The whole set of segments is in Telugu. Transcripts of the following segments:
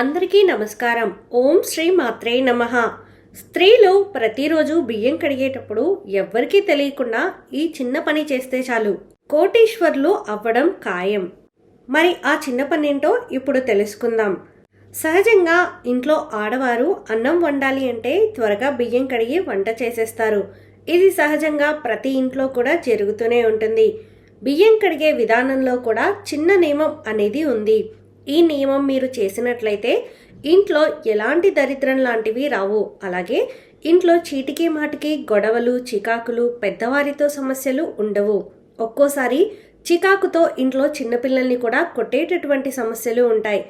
అందరికీ నమస్కారం. ఓం శ్రీ మాత్రే నమ. స్త్రీలు ప్రతిరోజు బియ్యం కడిగేటప్పుడు ఎవ్వరికీ తెలియకుండా ఈ చిన్న పని చేస్తే చాలు. కోటీశ్వర్లు అవ్వడం ఖాయం. మరి ఆ చిన్న పని ఏంటో ఇప్పుడు తెలుసుకుందాం. సహజంగా ఇంట్లో ఆడవారు అన్నం వండాలి అంటే త్వరగా బియ్యం కడిగి వంట చేసేస్తారు. ఇది సహజంగా ప్రతి ఇంట్లో కూడా జరుగుతూనే ఉంటుంది. బియ్యం కడిగే విధానంలో కూడా చిన్న నియమం అనేది ఉంది. ఈ నియమం మీరు చేసినట్లయితే ఇంట్లో ఎలాంటి దరిద్రం లాంటివి రావు. అలాగే ఇంట్లో చీటికి మాటికి గొడవలు చికాకులు పెద్దవారితో సమస్యలు ఉండవు. ఒక్కోసారి చికాకుతో ఇంట్లో చిన్నపిల్లల్ని కూడా కొట్టేటటువంటి సమస్యలు ఉంటాయి.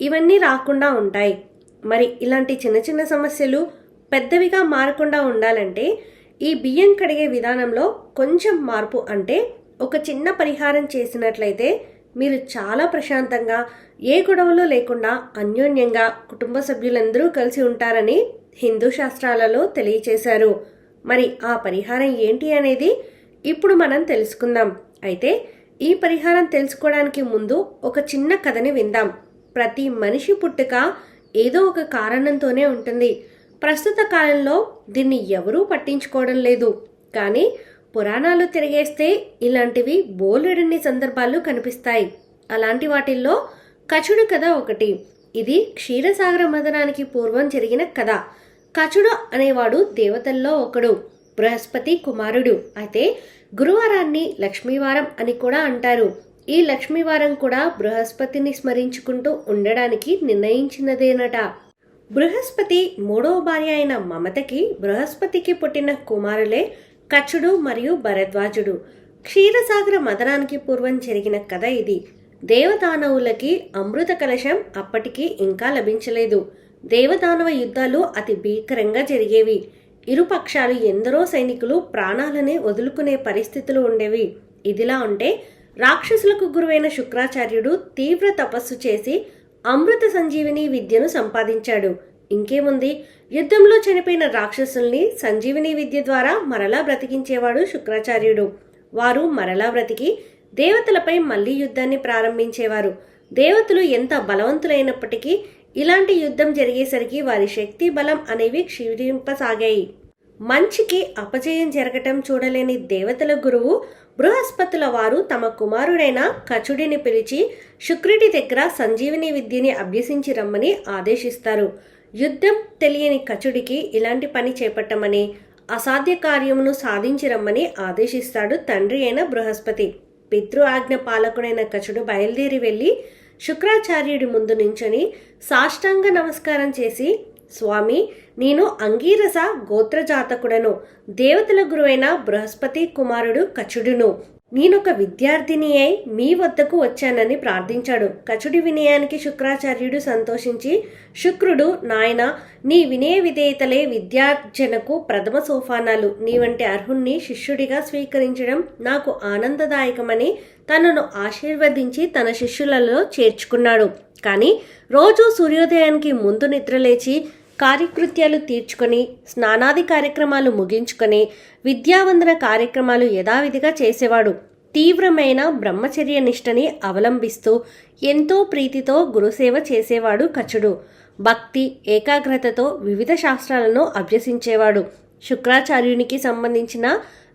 ఇవన్నీ రాకుండా ఉంటాయి. మరి ఇలాంటి చిన్న చిన్న సమస్యలు పెద్దవిగా మారకుండా ఉండాలంటే ఈ బియ్యం కడిగే విధానంలో కొంచెం మార్పు అంటే ఒక చిన్న పరిహారం చేసినట్లయితే మీరు చాలా ప్రశాంతంగా ఏ గొడవలు లేకుండా అన్యోన్యంగా కుటుంబ సభ్యులందరూ కలిసి ఉంటారని హిందూ శాస్త్రాలలో తెలియచేశారు. మరి ఆ పరిహారం ఏంటి అనేది ఇప్పుడు మనం తెలుసుకుందాం. అయితే ఈ పరిహారం తెలుసుకోవడానికి ముందు ఒక చిన్న కథని విందాం. ప్రతి మనిషి పుట్టుక ఏదో ఒక కారణంతోనే ఉంటుంది. ప్రస్తుత కాలంలో దీన్ని ఎవరూ పట్టించుకోవడం లేదు. కానీ పురాణాలు తిరిగేస్తే ఇలాంటివి బోలెడన్ని సందర్భాలు కనిపిస్తాయి. అలాంటి వాటిల్లో కచుడు కథ ఒకటి. ఇది క్షీరసాగర మదనానికి పూర్వం జరిగిన కథ. కచుడు అనేవాడు దేవతల్లో ఒకడు. బృహస్పతి కుమారుడు. అయితే గురువారాన్ని లక్ష్మీవారం అని కూడా అంటారు. ఈ లక్ష్మీవారం కూడా బృహస్పతిని స్మరించుకుంటూ ఉండడానికి నిర్ణయించినదేనట. బృహస్పతి మూడవ భార్య అయిన మమతకి బృహస్పతికి పుట్టిన కుమారులే కచ్చుడు మరియు భరద్వాజుడు. క్షీరసాగర మదనానికి పూర్వం జరిగిన కథ ఇది. దేవదానవులకి అమృత కలశం అప్పటికి ఇంకా లభించలేదు. దేవదానవ యుద్ధాలు అతి భీకరంగా జరిగేవి. ఇరుపక్షాలు ఎందరో సైనికులు ప్రాణాలనే వదులుకునే పరిస్థితులు ఉండేవి. ఇదిలా ఉంటే రాక్షసులకు గురువైన శుక్రాచార్యుడు తీవ్ర తపస్సు చేసి అమృత సంజీవిని విద్యను సంపాదించాడు. ఇంకేముంది? యుద్ధంలో చనిపోయిన రాక్షసుల్ని సంజీవిని విద్య ద్వారా మరలా బ్రతికించేవాడు శుక్రాచార్యుడు. వారు మరలా బ్రతికి దేవతలపై మళ్ళీ యుద్ధాన్ని ప్రారంభించేవారు. దేవతలు ఎంత బలవంతులైనప్పటికీ ఇలాంటి యుద్ధం జరిగేసరికి వారి శక్తి బలం అనేవి క్షీణింపసాగాయి. మంచికి అపజయం జరగటం చూడలేని దేవతల గురువు బృహస్పతుల వారు తమ కుమారుడైన కచుడిని పిలిచి శుక్రుడి దగ్గర సంజీవిని విద్యని అభ్యసించి రమ్మని ఆదేశిస్తారు. యుద్ధం తెలియని కచుడికి ఇలాంటి పని చేపట్టమని అసాధ్య కార్యమును సాధించి రమ్మని ఆదేశిస్తాడు తండ్రి అయిన బృహస్పతి. పితృ ఆజ్ఞ పాలకుడైన కచుడు బయలుదేరి వెళ్ళి శుక్రాచార్యుడి ముందు నించొని సాష్టాంగ నమస్కారం చేసి స్వామి నేను అంగీరస గోత్రజాతకుడను దేవతల గురువైన బృహస్పతి కుమారుడు కచుడును. నేనొక విద్యార్థిని అయి మీ వద్దకు వచ్చానని ప్రార్థించాడు. కచుడి వినయానికి శుక్రాచార్యుడు సంతోషించి శుక్రుడు నాయన నీ వినయ విధేయతలే విద్యార్జనకు ప్రథమ సోపానాలు. నీ వంటి అర్హుణ్ణి శిష్యుడిగా స్వీకరించడం నాకు ఆనందదాయకమని తనను ఆశీర్వదించి తన శిష్యులలో చేర్చుకున్నాడు. కానీ రోజు సూర్యోదయానికి ముందు నిద్రలేచి కార్యకృత్యాలు తీర్చుకొని స్నానాది కార్యక్రమాలు ముగించుకొని విద్యావందన కార్యక్రమాలు యథావిధిగా చేసేవాడు. తీవ్రమైన బ్రహ్మచర్య నిష్టని అవలంబిస్తూ ఎంతో ప్రీతితో గురుసేవ చేసేవాడు కచుడు. భక్తి ఏకాగ్రతతో వివిధ శాస్త్రాలను అభ్యసించేవాడు. శుక్రాచార్యునికి సంబంధించిన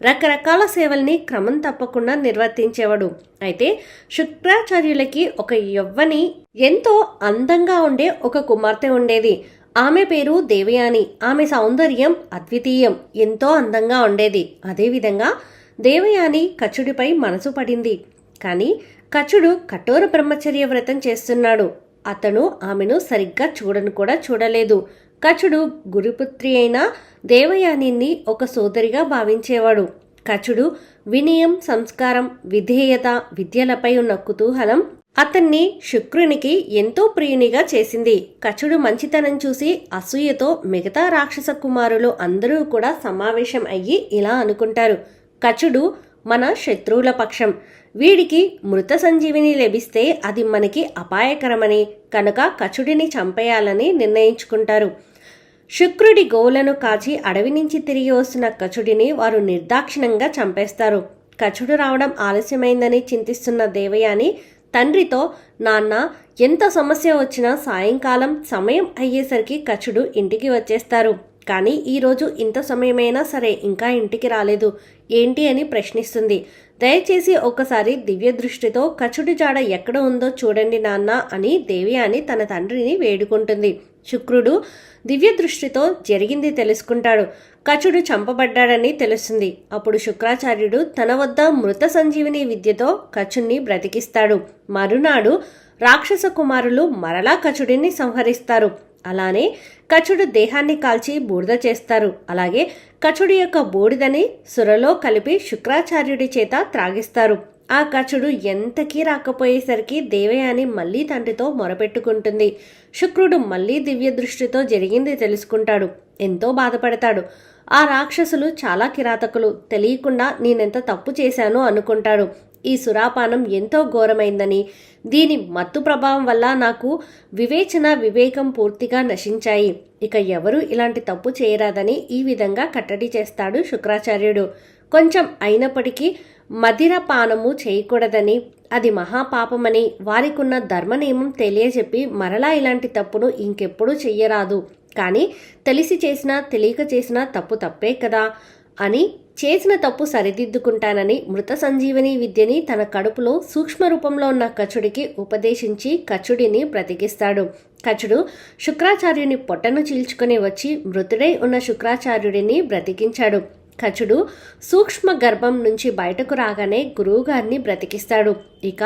రకరకాల సేవల్ని క్రమం తప్పకుండా నిర్వర్తించేవాడు. అయితే శుక్రాచార్యులకి ఒక యవ్వని ఎంతో అందంగా ఉండే ఒక కుమార్తె ఉండేది. ఆమె పేరు దేవయాని. ఆమె సౌందర్యం అద్వితీయం. ఎంతో అందంగా ఉండేది. అదేవిధంగా దేవయాని కచుడిపై మనసు పడింది. కానీ కచుడు కఠోర బ్రహ్మచర్య వ్రతం చేస్తున్నాడు. అతను ఆమెను సరిగ్గా చూడను కూడా చూడలేదు. కచుడు గురుపుత్రి అయిన దేవయానిని ఒక సోదరిగా భావించేవాడు. కచుడు వినయం సంస్కారం విధేయత విద్యలపై ఉన్న కుతూహలం అతన్ని శుక్రునికి ఎంతో ప్రియునిగా చేసింది. కచుడు మంచితనం చూసి అసూయతో మిగతా రాక్షస కుమారులు అందరూ కూడా సమావేశం అయ్యి ఇలా అనుకుంటారు. కచుడు మన శత్రువుల పక్షం. వీడికి మృత సంజీవిని లభిస్తే అది మనకి అపాయకరమని కనుక కచుడిని చంపేయాలని నిర్ణయించుకుంటారు. శుక్రుడి గోవులను కాచి అడవి నుంచి తిరిగి వస్తున్న కచుడిని వారు నిర్దాక్షిణంగా చంపేస్తారు. కచుడు రావడం ఆలస్యమైందని చింతిస్తున్న దేవయాని తండ్రితో నాన్న ఎంత సమస్య వచ్చినా సాయంకాలం సమయం అయ్యేసరికి కచుడు ఇంటికి వచ్చేస్తారు. కానీ ఈరోజు ఇంత సమయమైనా సరే ఇంకా ఇంటికి రాలేదు. ఏంటి అని ప్రశ్నిస్తుంది. దయచేసి ఒక్కసారి దివ్య దృష్టితో కచుడి జాడ ఎక్కడ ఉందో చూడండి నాన్న అని దేవి అని తన తండ్రిని వేడుకుంటుంది. శుక్రుడు దివ్య దృష్టితో జరిగింది తెలుసుకుంటాడు. కచుడు చంపబడ్డాడని తెలుస్తుంది. అప్పుడు శుక్రాచార్యుడు తన వద్ద మృత సంజీవిని విద్యతో కచుణ్ణి బ్రతికిస్తాడు. మరునాడు రాక్షస కుమారులు మరలా కచుడిని సంహరిస్తారు. అలానే కచుడు దేహాన్ని కాల్చి బూడిద చేస్తారు. అలాగే కచుడి యొక్క బూడిదని సురలో కలిపి శుక్రాచార్యుడి చేత త్రాగిస్తారు. ఆ కచుడు ఎంతకీ రాకపోయేసరికి దేవయాని మళ్ళీ తండ్రితో మొరపెట్టుకుంటుంది. శుక్రుడు మళ్ళీ దివ్య దృష్టితో జరిగింది తెలుసుకుంటాడు. ఎంతో బాధపడతాడు. ఆ రాక్షసులు చాలా కిరాతకులు. తెలియకుండా నేనెంత తప్పు చేశానో అనుకుంటాడు. ఈ సురాపానం ఎంతో ఘోరమైందని. దీని మత్తు ప్రభావం వల్ల నాకు వివేచన వివేకం పూర్తిగా నశించాయి. ఇక ఎవరు ఇలాంటి తప్పు చేయరాదని ఈ విధంగా కట్టడి చేస్తాడు శుక్రాచార్యుడు. కొంచెం అయినప్పటికీ మదిర పానము చేయకూడదని. అది మహాపాపమని వారికున్న ధర్మనియమం తెలియజెప్పి మరలా ఇలాంటి తప్పును ఇంకెప్పుడు చెయ్యరాదు. కానీ తెలిసి చేసినా తెలియక చేసినా తప్పు తప్పే కదా అని చేసిన తప్పు సరిదిద్దుకుంటానని మృత సంజీవని విద్యని తన కడుపులో సూక్ష్మ రూపంలో ఉన్న కచుడికి ఉపదేశించి కచుడిని బ్రతికిస్తాడు. కచుడు శుక్రాచార్యుని పొట్టను చీల్చుకుని వచ్చి మృతుడై ఉన్న శుక్రాచార్యుడిని బ్రతికించాడు. కచుడు సూక్ష్మ గర్భం నుంచి బయటకు రాగానే గురువుగారిని బ్రతికిస్తాడు. ఇక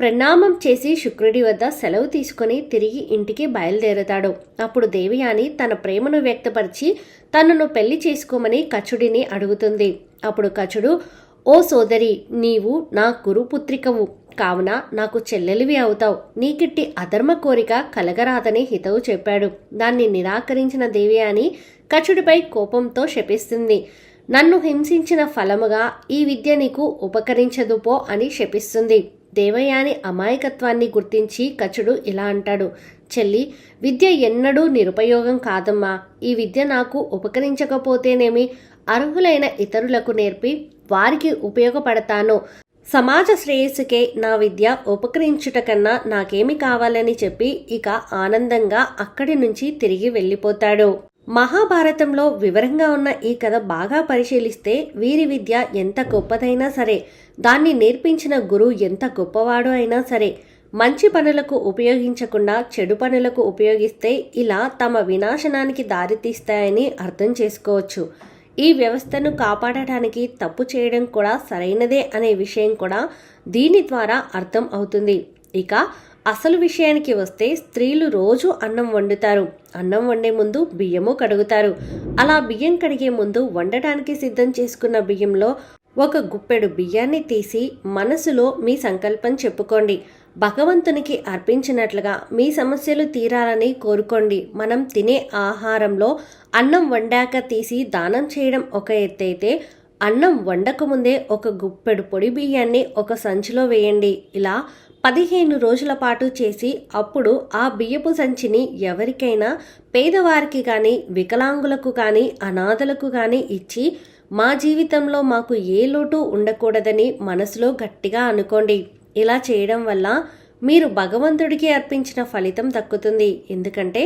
ప్రణామం చేసి శుక్రుడి వద్ద సెలవు తీసుకుని తిరిగి ఇంటికి బయలుదేరతాడు. అప్పుడు దేవయాని తన ప్రేమను వ్యక్తపరిచి తనను పెళ్ళి చేసుకోమని కచుడిని అడుగుతుంది. అప్పుడు కచుడు ఓ సోదరి నీవు నా గురుపుత్రికవు. కావున నాకు చెల్లెలివి అవుతావు. నీకిట్టి అధర్మ కోరిక కలగరాదని హితవు చెప్పాడు. దాన్ని నిరాకరించిన దేవయాని కచుడిపై కోపంతో శపిస్తుంది. నన్ను హింసించిన ఫలముగా ఈ విద్య నీకు ఉపకరించదు పో అని శపిస్తుంది. దేవయాని అమాయకత్వాన్ని గుర్తించి కచుడు ఇలా అంటాడు. చెల్లి విద్య ఎన్నడూ నిరుపయోగం కాదమ్మా. ఈ విద్య నాకు ఉపకరించకపోతేనేమి? అర్హులైన ఇతరులకు నేర్పి వారికి ఉపయోగపడతాను. సమాజ శ్రేయస్సుకే నా విద్య ఉపకరించుట కన్నా నాకేమి కావాలని చెప్పి ఇక ఆనందంగా అక్కడి నుంచి తిరిగి వెళ్ళిపోతాడు. మహాభారతంలో వివరంగా ఉన్న ఈ కథ బాగా పరిశీలిస్తే వీరి విద్య ఎంత గొప్పదైనా సరే దాన్ని నేర్పించిన గురువు ఎంత గొప్పవాడు అయినా సరే మంచి పనులకు ఉపయోగించకుండా చెడు పనులకు ఉపయోగిస్తే ఇలా తమ వినాశనానికి దారితీస్తాయని అర్థం చేసుకోవచ్చు. ఈ వ్యవస్థను కాపాడటానికి తప్పు చేయడం కూడా సరైనదే అనే విషయం కూడా దీని ద్వారా అర్థం అవుతుంది. ఇక అసలు విషయానికి వస్తే స్త్రీలు రోజు అన్నం వండుతారు. అన్నం వండే ముందు బియ్యము కడుగుతారు. అలా బియ్యం కడిగే ముందు వండటానికి సిద్ధం చేసుకున్న బియ్యంలో ఒక గుప్పెడు బియ్యాన్ని తీసి మనసులో మీ సంకల్పం చెప్పుకోండి. భగవంతునికి అర్పించినట్లుగా మీ సమస్యలు తీరాలని కోరుకోండి. మనం తినే ఆహారంలో అన్నం వండాక తీసి దానం చేయడం ఒక ఎత్తైతే అన్నం వండకముందే ఒక గుప్పెడు పొడి బియ్యాన్ని ఒక సంచిలో వేయండి. ఇలా పదిహేను రోజుల పాటు చేసి అప్పుడు ఆ బియ్యపు సంచిని ఎవరికైనా పేదవారికి కానీ వికలాంగులకు కానీ అనాథలకు కానీ ఇచ్చి మా జీవితంలో మాకు ఏ లోటు ఉండకూడదని మనసులో గట్టిగా అనుకోండి. ఇలా చేయడం వల్ల మీరు భగవంతుడికి అర్పించిన ఫలితం దక్కుతుంది. ఎందుకంటే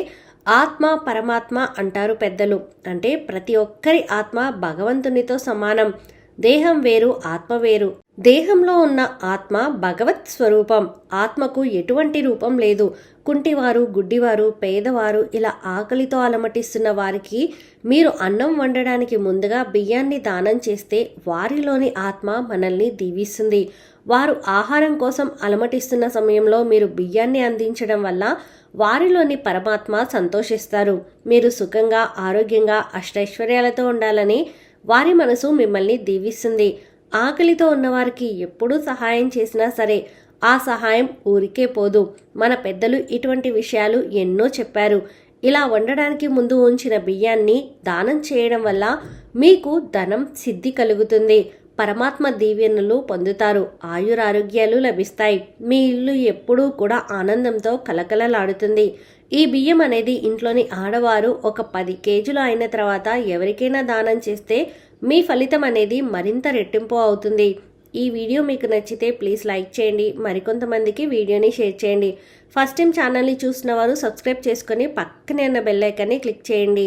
ఆత్మ పరమాత్మ అంటారు పెద్దలు. అంటే ప్రతి ఒక్కరి ఆత్మ భగవంతునితో సమానం. దేహం వేరు ఆత్మ వేరు. దేహంలో ఉన్న ఆత్మ భగవత్ స్వరూపం. ఆత్మకు ఎటువంటి రూపం లేదు. కుంటివారు గుడ్డివారు పేదవారు ఇలా ఆకలితో అలమటిస్తున్న వారికి మీరు అన్నం వండడానికి ముందుగా బియ్యాన్ని దానం చేస్తే వారిలోని ఆత్మ మనల్ని దీవిస్తుంది. వారు ఆహారం కోసం అలమటిస్తున్న సమయంలో మీరు బియ్యాన్ని అందించడం వల్ల వారిలోని పరమాత్మ సంతోషిస్తారు. మీరు సుఖంగా ఆరోగ్యంగా అష్టైశ్వర్యాలతో ఉండాలని వారి మనసు మిమ్మల్ని దీవిస్తుంది. ఆకలితో ఉన్నవారికి ఎప్పుడూ సహాయం చేసినా సరే ఆ సహాయం ఊరికే పోదు. మన పెద్దలు ఇటువంటి విషయాలు ఎన్నో చెప్పారు. ఇలా వండడానికి ముందు ఉంచిన బియ్యాన్ని దానం చేయడం వల్ల మీకు ధనం సిద్ధి కలుగుతుంది. పరమాత్మ దీవెనలు పొందుతారు. ఆయురారోగ్యాలు లభిస్తాయి. మీ ఇల్లు ఎప్పుడూ కూడా ఆనందంతో కలకలలాడుతుంది. ఈ బియ్యం అనేది ఇంట్లోని ఆడవారు ఒక పది కేజీలు అయిన తర్వాత ఎవరికైనా దానం చేస్తే మీ ఫలితం అనేది మరింత రెట్టింపు అవుతుంది. ఈ వీడియో మీకు నచ్చితే ప్లీజ్ లైక్ చేయండి. మరికొంతమందికి వీడియోని షేర్ చేయండి. ఫస్ట్ టైం ఛానల్ని చూసిన వారు సబ్స్క్రైబ్ చేసుకొని పక్కనే ఉన్న బెల్ ఐకాన్ని క్లిక్ చేయండి.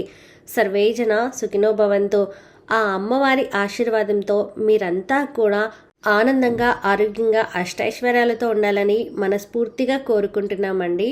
సర్వేజన సుఖినోభవంతు ఆ అమ్మవారి ఆశీర్వాదంతో మీరంతా కూడా ఆనందంగా ఆరోగ్యంగా అష్టైశ్వర్యాలతో ఉండాలని మనస్ఫూర్తిగా కోరుకుంటున్నామండి.